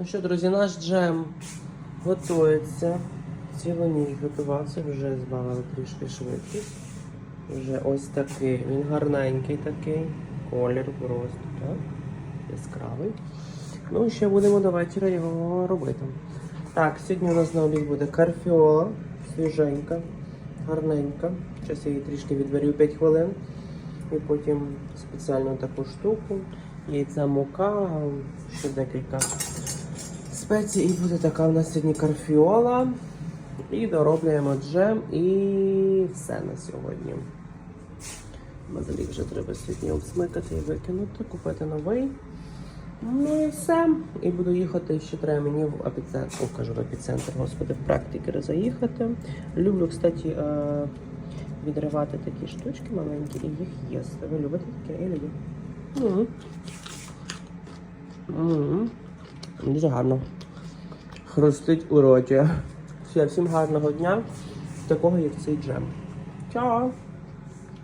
Ну що, друзі, наш джем готується. Цілу ніч готувався, вже збавили трішки швидкість. Вже ось такий. Він гарненький такий. Колір просто, так? Яскравий. Ну ще будемо до вечора його робити. Так, сьогодні у нас на обід буде карфіола, свіженька, гарненька. Зараз я її трішки відварю 5 хвилин. І потім спеціальну таку штуку. Яйця мука, ще декілька спецій. І буде така у нас сьогодні карфіола. І дороблюємо джем і все на сьогодні. Базилік вже треба сьогодні обсмикати і викинути, купити новий. Ну і все. І буду їхати, ще треба мені в епіцентр, кажу в епіцентр, господи, в практикери заїхати. Люблю, кстати, е, відривати такі штучки маленькі і їх їсти. Ви любите таке? Я люблю. Дуже гарно. Хрустить у роті. Все, всім гарного дня. Такого, як цей джем. Чао!